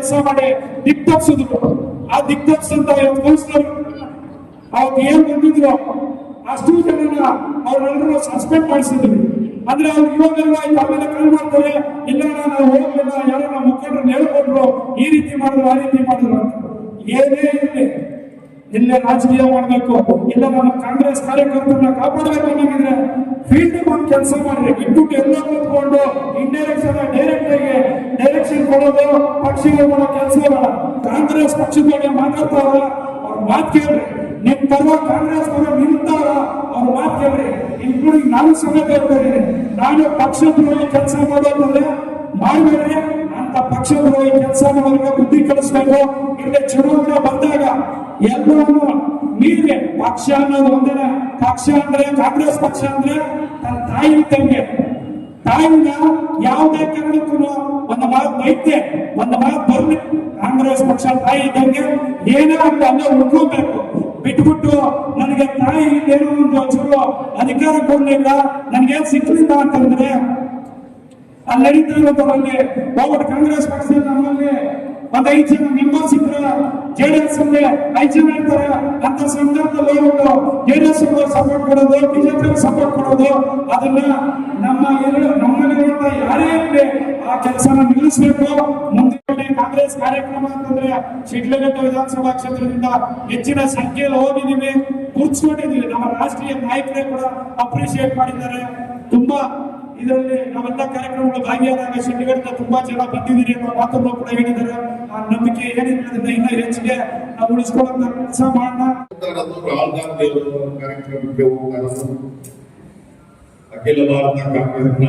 ಕೆಲಸ ಮಾಡಿ ದಿಕ್ತಪ್ಸಿದ್ರು ಆ ದಿಕ್ತಪ್ಸಂತ ಕೌನ್ಸಿಲರ್ ಅವ್ರು ಏನ್ ಬಂದಿದ್ರು ಅಷ್ಟು ಜನನ ಅವ್ರನ್ನೆಲ್ಲರೂ ಸಸ್ಪೆಂಡ್ ಮಾಡಿಸಿದ್ರು. ಅಂದ್ರೆ ಅವ್ರು ಇವಾಗೆಲ್ಲ ಆಮೇಲೆ ಕಾಲ್ ಮಾಡ್ತಾರೆ, ಇಲ್ಲ ನಾವು ಹೋಗ್ಲಿಲ್ಲ, ಯಾರೋ ನಮ್ಮ ಮುಖಂಡರು ಹೇಳ್ಕೊಂಡ್ರು, ಈ ರೀತಿ ಮಾಡಿದ್ರು, ಆ ರೀತಿ ಮಾಡಿದ್ರು ಏನೇ ಇರಲಿ. ಇಲ್ಲೇ ರಾಜಕೀಯ ಮಾಡಬೇಕು, ಇಲ್ಲ ನಮ್ಮ ಕಾಂಗ್ರೆಸ್ ಕಾರ್ಯಕರ್ತರನ್ನ ಕಾಪಾಡಬೇಕು ಅನ್ನೋದಿದ್ರೆ ಫೀಲ್ಡ್ ಒಂದು ಕೆಲಸ ಮಾಡ್ರಿ. ಇಟ್ಬಿಟ್ಟು ಎಲ್ಲ ಕೂತ್ಕೊಂಡು ಇಂಡೈರೆಕ್ಷನ್ ಡೈರೆಕ್ಟ್ ಆಗಿ ಡೈರೆಕ್ಷನ್ ಕೊಡೋದು, ಪಕ್ಷಿಗೆ ಮಾಡೋ ಕೆಲಸ ಇಲ್ಲ ಕಾಂಗ್ರೆಸ್ ಪಕ್ಷದ ಬಗ್ಗೆ ಮಾತಾಡ್ತಾರ ಅವ್ರ ಮಾತು ಕೇಳ್ರಿ. ನಿಮ್ ಪರ ಕಾಂಗ್ರೆಸ್ ಪರ ನಿಂತಾರ, ಅವ್ರ ಮಾತು ಕೇಳ್ರಿ. ಇನ್ಕ್ಲೂಡಿಂಗ್ ನಾನು ಸಮೇತ ಹೇಳ್ತಾ ನಾನು ಪಕ್ಷದ ಕೆಲಸ ಮಾಡೋದಂದ್ರೆ ಮಾಡಬೇಡ್ರಿ. ಅಂತ ಈ ಕೆಲಸ ಮಾಡೋದಕ್ಕೆ ಬುದ್ಧಿ ಕಳಿಸ್ಬೇಕು ಇಲ್ಲಿ ಚುನಾವಣೆ ಬಂದಾಗ ಎಲ್ಲವನ್ನು ನೀರಿಗೆ ಪಕ್ಷ ಅನ್ನೋದು ಒಂದೇ ಪಕ್ಷ ಅಂದ್ರೆ ಕಾಂಗ್ರೆಸ್ ಪಕ್ಷ ಅಂದ್ರೆ ತನ್ನ ತಾಯಿ ತಂಗೆ ತಾಯಿನ ಯಾವುದೇ ಕಾರಣಕ್ಕೂ ಒಂದು ಮಾತು ಬೈತೆ ಒಂದು ಮಾತು ಬರ್ಲಿ. ಕಾಂಗ್ರೆಸ್ ಪಕ್ಷ ತಾಯಿ ಇದ್ದಂಗೆ ಏನೇ ಅಂತ ಅಲ್ಲೇ ಉಳ್ಕೋಬೇಕು. ಬಿಟ್ಬಿಟ್ಟು ನನಗೆ ತಾಯಿ ಏನೋ ಒಂದು ಚಲೋ ಅಧಿಕಾರ ಕೊಡ್ಲಿಲ್ಲ, ನನಗೇನ್ ಸಿಕ್ಲಿಲ್ಲ ಅಂತಂದ್ರೆ ಅಲ್ಲಿ ನಡೀತಾ ಬಗ್ಗೆ ಕಾಂಗ್ರೆಸ್ ಪಕ್ಷದಲ್ಲಿ ನಮ್ಮಲ್ಲಿ ಒಂದ್ ಐದು ಜನ ಮೆಂಬರ್ಸ್ ಇದ್ರ ಎಸ್ ಅಲ್ಲಿ ಐದು ಜನ ಇರ್ತಾರೆ. ಅಂತ ಸಂದರ್ಭದಲ್ಲಿ ಹೋಗ್ಬಿಟ್ಟು ಜೆಡಿಎಸ್ ಸಪೋರ್ಟ್ ಕೊಡೋದು, ಬಿಜೆಪಿ ಸಪೋರ್ಟ್ ಕೊಡೋದು, ಅದನ್ನ ನಮ್ಮ ಎರಡು ನಮ್ಮಲ್ಲಿರುವಂತ ಯಾರೇ ಇರಲಿ ಆ ಕೆಲಸನ ನಿಲ್ಲಿಸಬೇಕು. ಮುಂದೆ ಕಾಂಗ್ರೆಸ್ ಕಾರ್ಯಕ್ರಮ ಅಂತಂದ್ರೆ ಶಿಡ್ಲಘಟ್ಟ ವಿಧಾನಸಭಾ ಕ್ಷೇತ್ರದಿಂದ ಹೆಚ್ಚಿನ ಸಂಖ್ಯೆಯಲ್ಲಿ ಹೋಗಿದ್ದೀವಿ. ಕೂರ್ಸ್ಕೊಂಡಿದ್ದೀವಿ ನಮ್ಮ ರಾಷ್ಟ್ರೀಯ ನಾಯಕರೇ ಕೂಡ ಅಪ್ರಿಶಿಯೇಟ್ ಮಾಡಿದ್ದಾರೆ. ತುಂಬಾ ಇದರಲ್ಲಿ ನಾವೆಲ್ಲ ಕಾರ್ಯಕ್ರಮಗಳು ಭಾಗಿಯಾದಾಗ ಶಿಡ್ಲಘಟ್ಟ ತುಂಬಾ ಜನ ಬಂದಿದ್ದೀರಿ ಅನ್ನೋ ಮಾತನ್ನು ಕೂಡ ಹೇಳಿದ್ದಾರೆ. ಆ ನಂಬಿಕೆ ಏನಿದೆ ಅದನ್ನ ಇನ್ನೂ ಹೆಚ್ಚಿಗೆ ನಾವು ಉಳಿಸ್ಕೊಳ್ಳೋಣ ಕೆಲಸ ಮಾಡೋಣ. ಅಖಿಲ ಭಾರತ ಕಾಂಗ್ರೆಸ್ನ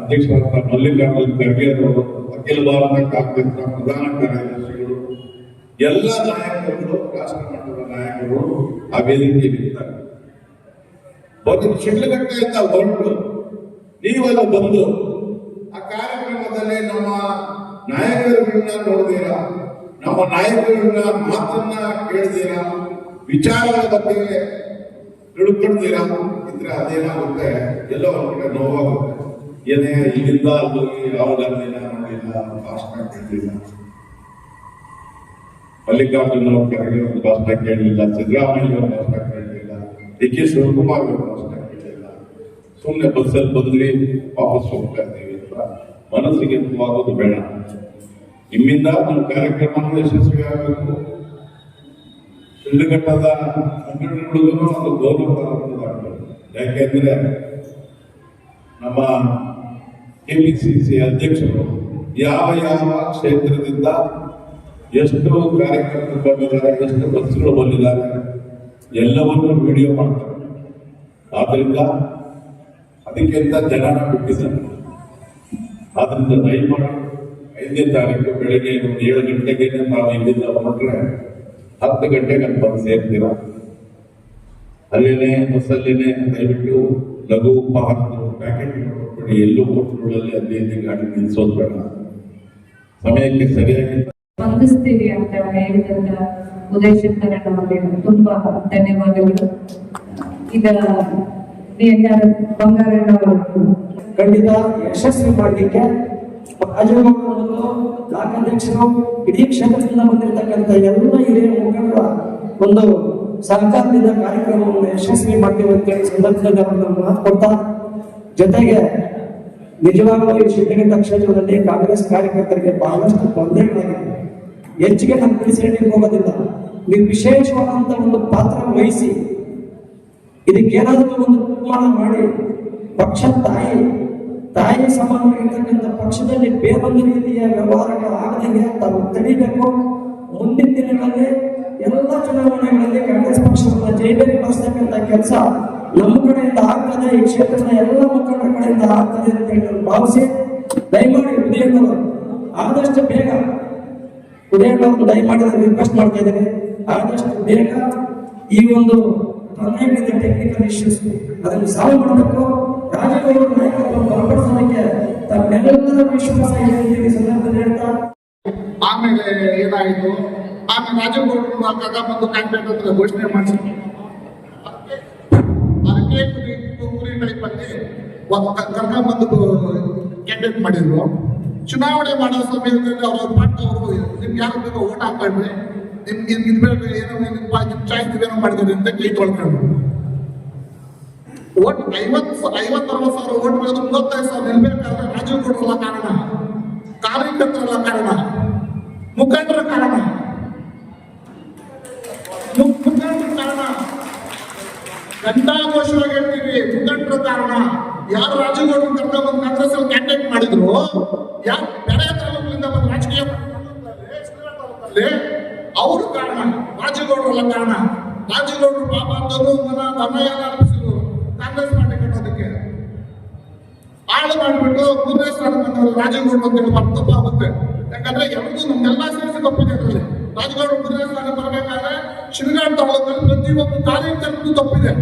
ಅಧ್ಯಕ್ಷರಾದ ಮಲ್ಲಿಕಾರ್ಜುನ್ ಖರ್ಗೆ ಅವರು, ಅಖಿಲ ಭಾರತ ಕಾಂಗ್ರೆಸ್ನ ಪ್ರಧಾನ ಕಾರ್ಯದರ್ಶಿಗಳು, ಎಲ್ಲ ನಾಯಕರುಗಳು ರಾಷ್ಟ್ರ ಮಟ್ಟದ ನಾಯಕರು ಆ ವೇದಿಕೆಯಲ್ಲಿ ಇರ್ತಾರೆ ಒಂದು ಶಿಡ್ಲಘಟ್ಟೆಯಿಂದ ಹೊರಟು ನೀವೆಲ್ಲ ಬಂದು ಆ ಕಾರ್ಯಕ್ರಮದಲ್ಲಿ ನಮ್ಮ ನಾಯಕರುಗಳನ್ನ ನೋಡಿದೀರಾ ನಮ್ಮ ನಾಯಕರುಗಳ ಮಾತನ್ನ ಕೇಳಿದೀರಾ ವಿಚಾರಗಳ ಬಗ್ಗೆ ತಿಳ್ಕೊಂಡಿದ್ದೀರಾ ಇದ್ರೆ ಅದೇನಾಗುತ್ತೆ? ಎಲ್ಲೋ ಒಂದ್ ಕಡೆ ನೋವಾಗುತ್ತೆ. ಏನೇ ಇಲ್ಲಿಂದ ಅಲ್ಲಿ ರಾಹುಲ್ ಗಾಂಧಿನ ನೋಡಿಲ್ಲ ಭಾಷಣ ಕೇಳಲಿಲ್ಲ ಮಲ್ಲಿಕಾರ್ಜುನ ಕರೆಗೆ ಒಂದು ಭಾಷಣ ಕೇಳಲಿಲ್ಲ, ಸಿದ್ದರಾಮಯ್ಯ ಭಾಷಣ ಕೇಳಲಿಲ್ಲ, ಡಿ ಕೆ ಶಿವಕುಮಾರ್ ಭಾಷಣ ಸುಮ್ಮನೆ ಬಸ್ಸಲ್ಲಿ ಬಂದ್ವಿ ವಾಪಸ್ ಹೋಗ್ತಾ ಅಂತ. ಮನಸ್ಸಿಗೆ ತುಂಬಾಗೋದು ಬೇಡ. ನಿಮ್ಮಿಂದ ನಮ್ಮ ಕಾರ್ಯಕ್ರಮ ಯಶಸ್ವಿ ಆಗಬೇಕು ಶಿಡ್ಲಘಟ್ಟದ ಸಂಘಟನೆಗಳಿಗೂ ಒಂದು ಗೌರವ ತರುವಂತದ್ದಾಗಬೇಕು ಯಾಕೆಂದ್ರೆ ನಮ್ಮ ಕೆಪಿಸಿಸಿ ಅಧ್ಯಕ್ಷರು ಯಾವ ಯಾವ ಕ್ಷೇತ್ರದಿಂದ ಎಷ್ಟು ಕಾರ್ಯಕ್ರಮ ಬಂದಿದ್ದಾರೆ, ಎಷ್ಟು ಬಸ್ಸುಗಳು ಬಂದಿದ್ದಾರೆ, ಎಲ್ಲವನ್ನೂ ವಿಡಿಯೋ ಮಾಡ್ತಾರೆ. ಆದ್ರಿಂದ ಅದಕ್ಕೆ ಜನರ ಬಿಟ್ಟಿದ್ದಾರೆ ಆದ್ರಿಂದ ದಯಮಾಡಿ ಐದನೇ ತಾರೀಕು ಬೆಳಿಗ್ಗೆ ಒಂದು ಏಳು ಗಂಟೆಗೆ ನಾವು ಇಲ್ಲಿಂದ ಹೊರಟ್ರೆ ಹತ್ತು ಗಂಟೆಗೆ ಅಲ್ಲಿ ಬಂದು ಸೇರ್ತೀರ? ಅಲ್ಲೇನೆ, ಬಸ್ಸಲ್ಲೇನೆ, ದಯವಿಟ್ಟು ಲಘು ಉಪಹಾರದ ಪ್ಯಾಕೆಟ್ ಕೊಟ್ಬಿಡಿ. ಎಲ್ಲೂ ಹೋಟ್ಲುಗಳಲ್ಲಿ ಅಲ್ಲಿ ಗಾಡಿ ನಿಲ್ಸೋದು ಬೇಡ. ಸಮಯಕ್ಕೆ ಸರಿಯಾಗಿ ಸ್ಪಂದಿಸ್ತೀವಿ ಅಂತ ಹೇಳಿದಂತ ಉದ್ದೇಶಕ್ಕೆ ನಮಗೆ ಅವರಿಗೆ ತುಂಬಾ ಧನ್ಯವಾದಗಳು. ಈಗ ಖಂಡಿತ ಯಶಸ್ವಿ ಮಾಡಲಿಕ್ಕೆ ರಾಜೇಗೌಡರು ಬ್ಲಾಕ್ ಅಧ್ಯಕ್ಷರು ಇಡೀ ಕ್ಷೇತ್ರದಿಂದ ಬಂದಿರತಕ್ಕಂಥ ಎಲ್ಲ ಹಿರಿಯ ಮುಖಂಡರ ಒಂದು ಸರ್ಕಾರದಿಂದ ಕಾರ್ಯಕ್ರಮವನ್ನು ಯಶಸ್ವಿ ಮಾಡ್ತೀವಿ ಹೇಳಿ ಸಂದರ್ಭದಲ್ಲಿ ಅವರನ್ನು ಮಾತು ಕೊಡ್ತಾ, ಜೊತೆಗೆ ನಿಜವಾಗ್ಲೂ ಈ ಶಿವಲಿಂಗ ಕ್ಷೇತ್ರದಲ್ಲಿ ಕಾಂಗ್ರೆಸ್ ಕಾರ್ಯಕರ್ತರಿಗೆ ಬಹಳಷ್ಟು ತೊಂದರೆಗಳಾಗಿದೆ ಹೆಚ್ಚಿಗೆ ನಮ್ಮ ತಿಳಿಸಿ ಹೋಗೋದಿಲ್ಲ. ನೀವು ವಿಶೇಷವಾದಂತ ಒಂದು ಪಾತ್ರ ವಹಿಸಿ ಇದಕ್ಕೇನಾದ್ರೂ ಒಂದು ತೀರ್ಮಾನ ಮಾಡಿ. ಪಕ್ಷ ತಾಯಿ ತಾಯಿ ಸಮಾನವಾಗಿರ್ತಕ್ಕಂಥ ಪಕ್ಷದಲ್ಲಿ ಬೇರೊಂದು ರೀತಿಯ ವ್ಯವಹಾರಗಳು ಆಗದಂಗೆ ತಾವು ತಡೀಬೇಕು ಮುಂದಿನ ದಿನಗಳಲ್ಲಿ ಎಲ್ಲ ಚುನಾವಣೆಗಳಲ್ಲಿ ಕಾಂಗ್ರೆಸ್ ಪಕ್ಷವನ್ನು ಜೈಲಿಗೆ ಬಳಸ್ತಕ್ಕಂಥ ಕೆಲಸ ನಮ್ಮ ಕಡೆಯಿಂದ ಆಗ್ತದೆ, ಈ ಕ್ಷೇತ್ರದ ಎಲ್ಲ ಮುಖಂಡರ ಕಡೆಯಿಂದ ಆಗ್ತದೆ ಅಂತ ಹೇಳಿ ಭಾವಿಸಿ, ದಯಮಾಡಿ ಉದಯಣ್ಣವರು, ಆದಷ್ಟು ಬೇಗ ಉದಯಣ್ಣವರು ದಯಮಾಡಿ ರಿಕ್ವೆಸ್ಟ್ ಮಾಡ್ತಾ ಇದ್ದೇನೆ. ಆದಷ್ಟು ಬೇಗ ಈ ಒಂದು ಅನೇಕ ಟೆಕ್ನಿಕಲ್ ಇಶ್ಯೂಸ್ ಅದನ್ನು ಸಾಲ್ವ್ ಮಾಡಬೇಕು. ರಾಜಕೀಯ ನಾಯಕತ್ವವನ್ನು ಬಲಪಡಿಸೋದಕ್ಕೆ ತಮ್ಮೆಲ್ಲರ ವಿಶ್ವಾಸ ಇದೆ ಅಂತ ಈ ಸಂದರ್ಭದಲ್ಲಿ ಹೇಳ್ತಾ ಆಮೇಲೆ ಏನಾಯಿತು? ಆಮೇಲೆ ರಾಜಗೌಡರು ಕರ್ಕ ಬಂದು ಕ್ಯಾಂಡಿಡೇಟ್ ಹತ್ರ ಘೋಷಣೆ ಮಾಡಿಸಿ ಕ್ಯಾಂಡಿಡೇಟ್ ಮಾಡಿದ್ರು. ಚುನಾವಣೆ ಮಾಡೋ ಸಮಯದಲ್ಲಿ ಅವ್ರ ಅವರು ನಿಮ್ಗೆ ಯಾರು ಬೇಕೋ ಓಟ್ ಹಾಕ್ಬೇಡ್ರಿ ನಿಮ್ಗೆ ಇದು ಬೇಡ ಏನೋ ಚಾಯ್ಸ್ ಏನೋ ಮಾಡಿದ್ರಿ ಅಂತ ಕೈ ತೊಳ್ಕೊಂಡು ಓಟ್ ಐವತ್ತು ಐವತ್ತರವತ್ತು ಸಾವಿರ ಓಟ್ ಬೆಳೆದು ಮೂವತ್ತೈದು ಸಾವಿರ ನಿಲ್ಬೇಕಾದ್ರೆ ರಾಜೀವ್ ಗೌಡ್ರಲ್ಲ ಕಾರಣ. ಕಾರ್ಯಕರ್ತರಲ್ಲ ಕಾರಣ. ಮುಖಂಡರ ಕಾರಣ. ಮುಖಂಡರ ಕಾರಣ. ಘಂಟಾಘೋಷವಾಗಿ ಹೇಳ್ತೀವಿ ಮುಖಂಡರ ಕಾರಣ. ಯಾರು ರಾಜೀವ್ ಗೌಡ್ರು ಕರ್ಕೊಂಡು ಬಂದು ಕಾಂಗ್ರೆಸ್ ಅಲ್ಲಿ ಕ್ಯಾಂಡಿಡೇಟ್ ಮಾಡಿದ್ರು, ಯಾರು ಬೇರೆ ತಾಲೂಕಿನಿಂದ ಬಂದು ರಾಜಕೀಯ ಗೌಡ್ರಲ್ಲ ಕಾರಣ. ರಾಜೀವ್ ಗೌಡ್ರು ಪಾಪ ಅಂತಂದು ಮನ ಎಲ್ಲ ಅರ್ಪಿಸಿದ್ರು ಕಾಂಗ್ರೆಸ್ ಪಾರ್ಟಿ ಕಟ್ಟೋದಕ್ಕೆ. ಹಾಳು ಮಾಡಿಬಿಟ್ಟು ಮೂರನೇ ಸ್ಥಾನ ಬಂದವರು ರಾಜೀವ್ ಗೌಡ್ರು ಅಂತ ಹೇಳಿ ಮತ್ತೆ ತಪ್ಪಾಗುತ್ತೆ ಯಾಕಂದ್ರೆ ಎಲ್ಲರೂ ನಮ್ಗೆಲ್ಲ ಸೇರಿಸಿ ತಪ್ಪಿದೆ ಅದರಲ್ಲಿ. ರಾಜಗೌಡ ಮೂರನೇ ಸ್ಥಾನ ಬರಬೇಕಾದ್ರೆ ಶಿವಗಾಡ್ ತಗೊಳ್ಳೋದ್ರಲ್ಲಿ ಪ್ರತಿಯೊಬ್ಬ ಕಾರ್ಯಕರ್ತರು ತಪ್ಪಿದೆ.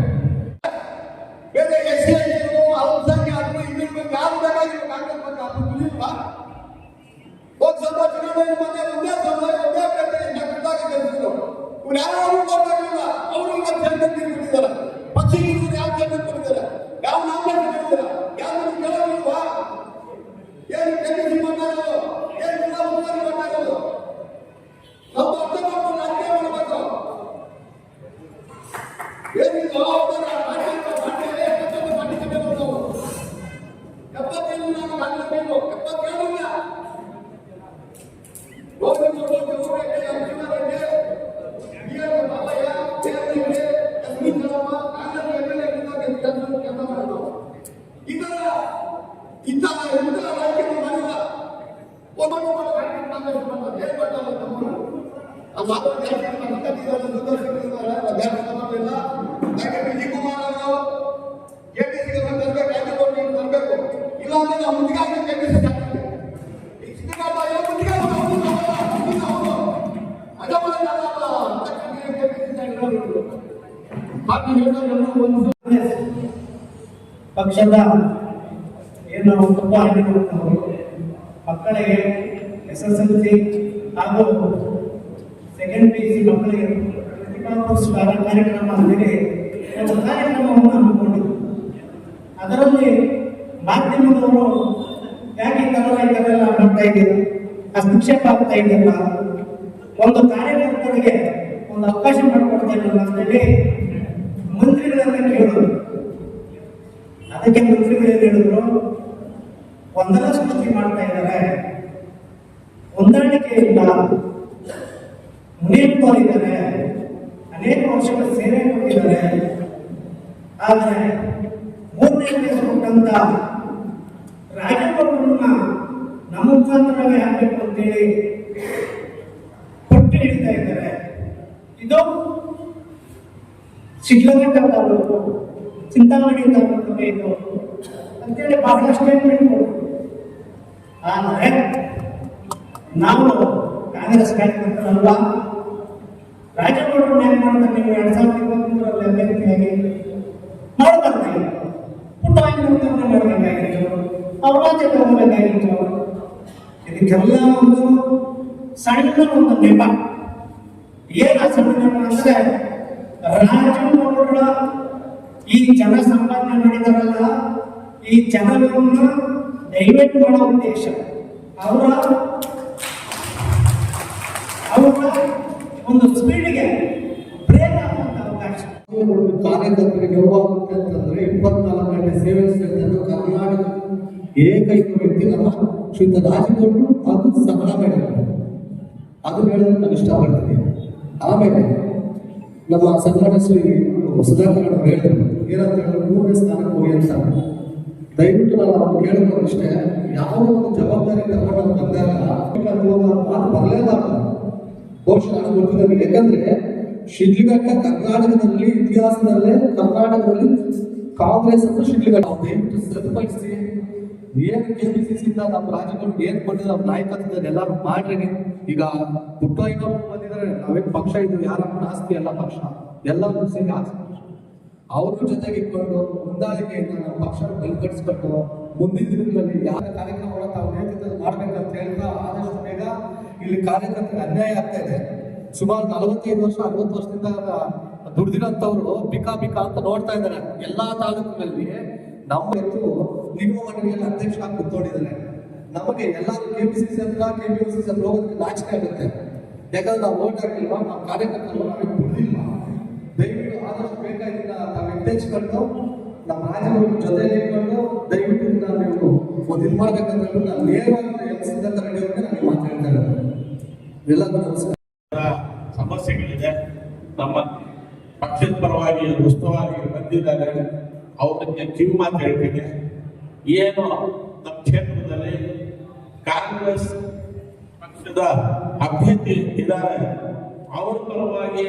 ಪಕ್ಷದ ಏನು ತಪ್ಪು ಆಗಿರುವಂಥವರು ಮಕ್ಕಳಿಗೆ ಎಸ್ ಎಸ್ ಎಲ್ ಸಿ ಹಾಗೂ ಸೆಕೆಂಡ್ ಪಿ ಸಿ ಮಕ್ಕಳಿಗೆ ಪ್ರತಿಭಾ ಪುರಸ್ಕಾರ ಕಾರ್ಯಕ್ರಮ ಅಂದರೆ ಒಂದು ಕಾರ್ಯಕ್ರಮವನ್ನು ಹಮ್ಮಿಕೊಂಡಿದ್ದರು. ಅದರಲ್ಲಿ ಮಾಧ್ಯಮದವರು ಯಾಕೆ ಈ ಮಾಡ್ತಾ ಇದ್ದೀರಾ ಹಸ್ತಕ್ಷೇಪ ಆಗ್ತಾ ಇದೆಯಲ್ಲ, ಒಂದು ಕಾರ್ಯಕರ್ತರಿಗೆ ಒಂದು ಅವಕಾಶ ಮಾಡಿಕೊಡ್ತಾ ಇರಲ್ಲ ಅಂತೇಳಿ ಮಂತ್ರಿಗಳನ್ನ ಕೇಳೋದು. ಅದಕ್ಕೆ ಮಂತ್ರಿಗಳೇನು ಹೇಳಿದ್ರು ಗೊಂದಲ ಸೃಷ್ಟಿ ಮಾಡ್ತಾ ಇದ್ದಾರೆ ಹೊಂದಾಣಿಕೆ ಇಲ್ಲ. ಮುನಿಯಪ್ಪರಿದ್ದಾರೆ ಅನೇಕ ವರ್ಷಗಳ ಸೇವೆ ಕೊಟ್ಟಿದ್ದಾರೆ ಆದರೆ ಮೂರನೇ ಪ್ಲೇಸ್ ಕೊಟ್ಟಂತ ರಾಜಭವನನ್ನ ನಮ್ಮ ಮುಖಾಂತರವೇ ಹಾಕಬೇಕು ಅಂತೇಳಿ ಕೊಟ್ಟು ಹಿಡಿತಾ ಇದ್ದಾರೆ. ಇದು ಸಿಡ್ಲಘಟ್ಟ ತಾಲೂಕು, ಚಿಂತಾಮಣಿ ತಾಲೂಕು ಇದು ಅಂತೇಳಿ ಬಹಳ ಸ್ಟೇಟ್ಮೆಂಟ್ ಆದರೆ ನಾವು ಕಾಂಗ್ರೆಸ್ ಕಾರ್ಯಕರ್ತರಲ್ಲ ಮಾಡ್ತಾರೆ ನೀವು ಎರಡ್ ಸಾವಿರದ ಇಪ್ಪತ್ಮೂರರಲ್ಲಿ ಹೇಗೆ. ಮಾಡಬಾರ್ದಾಗಿತ್ತು ಪುಟ್ಟ ಮುಖ್ಯಮಂತ್ರಿ ಮಾಡಬೇಕಾಗಿತ್ತು ಅವರಾಜ್ಯ ತಗೋಬೇಕಾಗಿತ್ತು ಇದಕ್ಕೆಲ್ಲ ಒಂದು ಸಣ್ಣ ಒಂದು ನೆಪ. ಏನ ನೆಪ ಅಂದ್ರೆ ರಾಜಗೌಡರ ಈ ಜನ ಸಂಪಾದನೆ ಮಾಡಿದಾರಲ್ಲ ಈ ಜನರನ್ನು ದಯವಿಟ್ಟು ಮಾಡೋ ಉದ್ದೇಶ. ಅವರ ಅವರ ಒಂದು ಸ್ಪೀಡ್ಗೆ ಒಂದು ಕಾರ್ಯಕರ್ತರಿಗೆ ಅಂತಂದ್ರೆ ಇಪ್ಪತ್ನಾಲ್ಕು ಗಂಟೆ ಸೇವೆ ಸೇರಿದ ಕರ್ನಾಟಕ ಏಕೈಕ ವ್ಯಕ್ತಿ ನಮ್ಮ ಶ್ರೀಯುತ ರಾಜಗೌಡರು ಹಾಗೂ ಸಹನ ಮೇಡಮ್ ಅದು ಹೇಳಲು ನಾನು ಇಷ್ಟಪಡ್ತೀನಿ. ಆಮೇಲೆ ನಮ್ಮ ಸನ್ಮಾನ ಶ್ರೀ ಸುಧಾಕರ್ ಹೇಳಿದ್ರು ಏನಂತ ಹೇಳಿದ್ರು ಮೂರನೇ ಸ್ಥಾನಕ್ಕೆ ಹೋಗಿ ಅಂತ. ದಯವಿಟ್ಟು ನಾನು ಅವ್ರು ಕೇಳಿದ್ರು ಅಷ್ಟೇ ಯಾವ ಒಂದು ಜವಾಬ್ದಾರಿ ತಗೊಂಡು ಬಂದಾಗ ಮಾತು ಬರಲೇ ಬಹುಶಃ ನಾನು ಗೊತ್ತಿದ್ದಾರೆ ಯಾಕಂದ್ರೆ ಶಿಡ್ಲಘಟ್ಟ ಕರ್ನಾಟಕದಲ್ಲಿ ಇತಿಹಾಸದಲ್ಲೇ ಕರ್ನಾಟಕದಲ್ಲಿ ಕಾಂಗ್ರೆಸ್ ಅಂತ ಶಿಡ್ಲಘಟ್ಟ. ಏನು ದಯವಿಟ್ಟು ಸರಿಪಡಿಸಿ ಏನು ಸಿಂದ ನಮ್ಮ ರಾಜ್ಯಗಳು ಏನ್ ಕೊಟ್ಟಿದ್ರು ನಮ್ಮ ನಾಯಕತ್ವದಲ್ಲಿ ಎಲ್ಲರೂ ಮಾಡ್ರಿ. ಈಗ ಪುಟ್ಟ ಇನ್ನೊಬ್ರು ಬಂದಿದ್ದಾರೆ, ನಾವೇನ್ ಪಕ್ಷ ಇದ್ರು ಯಾರ ಆಸ್ತಿ ಅಲ್ಲ ಪಕ್ಷ. ಎಲ್ಲರೂ ಸೇರಿ ಆಸ್ತಿ. ಅವ್ರ ಜೊತೆಗೆ ಇಟ್ಕೊಂಡು ಹೊಂದಾಣಿಕೆಯಿಂದ ನಮ್ಮ ಪಕ್ಷ ಬಲಪಡಿಸ್ಕೊಂಡು ಮುಂದಿನ ದಿನಗಳಲ್ಲಿ ಯಾರ ಕಾರ್ಯಕ್ರಮಗಳ ತಾವು ನೇತೃತ್ವ ಮಾಡ್ಬೇಕಂತ ಹೇಳ್ತಾ ಆದಷ್ಟು ಬೇಗ ಇಲ್ಲಿ ಕಾರ್ಯಕರ್ತರಿಗೆ ಅನ್ಯಾಯ ಆಗ್ತಾ ಇದೆ. ಸುಮಾರು ನಲವತ್ತೈದು ವರ್ಷ, ಅರವತ್ತು ವರ್ಷದಿಂದ ದುಡ್ದಿರೋಂಥವ್ರು ಬಿಕಾ ಬಿಕಾ ಅಂತ ನೋಡ್ತಾ ಇದ್ದಾರೆ ಎಲ್ಲಾ ತಾಲೂಕಿನಲ್ಲಿ. ನಮ್ಮ ಎತ್ತು ನಿಮ್ಮ ಮಂಡಳಿಯಲ್ಲಿ ಅಧ್ಯಕ್ಷರಾಗಿ ಕೂತ್ಕೊಂಡಿದ್ದಾರೆ. ನಮಗೆ ಎಲ್ಲರೂ ಕೆ ಪಿ ಸಿ ಸಿ ಹತ್ರ ಕೆ ಪಿ ಸಿ ಸಿ ಹತ್ರ ಹೋಗೋದಕ್ಕೆ ನಾಚಿಕೆ ಆಗುತ್ತೆ. ಯಾಕಂದ್ರೆ ನಾವು ಓಟ್ ಹಾಕಿಲ್ವಾ ನಮ್ಮ ಕಾರ್ಯಕರ್ತರು ನಮಗೆ ಬಿಡುದಿಲ್ಲ ದಯವಿಟ್ಟು ಆದಷ್ಟು ಬೇಕಾಗಿಲ್ಲ ನಾವು ಎಚ್ಚೆಚ್ಕೊಂಡು ನಮ್ಮ ರಾಜ್ಯಗಳ ಜೊತೆ ಇಟ್ಕೊಂಡು ದಯವಿಟ್ಟು ಇದನ್ನ ನೀವು ಒಂದು ಇದು ಮಾಡ್ಬೇಕಂತ ನಾನು ನೇರವಾಗಿ ಎಲ್ ಸಿದ್ಧಾಂತ ರೆಡ್ಡಿ ನಾನು ಮಾತಾಡ್ತಾ ಇರೋದು. ಎಲ್ಲರಿಗೂ ನಮಸ್ಕಾರ. ನಮ್ಮ ಪಕ್ಷದ ಪರವಾಗಿ ಉಸ್ತುವಾರಿ ಬಂದಿದ್ದಾರೆ. ಅವರಿಗೆ ಕಿವಿ ಮಾತು ಹೇಳ್ತೀನಿ. ಏನು ನಮ್ಮ ಕ್ಷೇತ್ರದಲ್ಲಿ ಕಾಂಗ್ರೆಸ್ ಪಕ್ಷದ ಅಭ್ಯರ್ಥಿ ಇದ್ದಾರೆ. ಅವ್ರ ಪರವಾಗಿ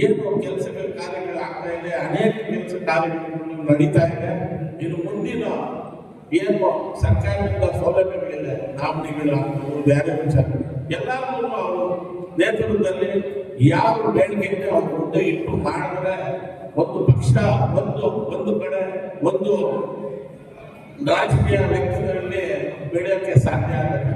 ಏನು ಕೆಲಸಗಳ ಕಾರ್ಯಗಳು ಆಗ್ತಾ ಇದೆ, ಅನೇಕ ಕೆಲಸ ಕಾರ್ಯಗಳು ನಡೀತಾ ಇದೆ. ಇನ್ನು ಮುಂದಿನ ಏನು ಸರ್ಕಾರದಿಂದ ಸೌಲಭ್ಯಗಳಿದೆ ನಾಮಿನಿಗಳಾಗ್ತವು ಬೇರೆ ವಿಚಾರ ಎಲ್ಲರೂ ಅವರು ನೇತೃತ್ವದಲ್ಲಿ ಯಾವ ಬೇಡಿಕೆ ಅವ್ರ ಮುಂದೆ ಇಟ್ಟು ಮಾಡಿದ್ರೆ ಒಂದು ಪಕ್ಷ, ಒಂದು ಒಂದು ಕಡೆ, ಒಂದು ರಾಜಕೀಯ ವ್ಯಕ್ತಿಗಳಲ್ಲಿ ಬೆಳೆಯೋಕ್ಕೆ ಸಾಧ್ಯ ಆಗುತ್ತೆ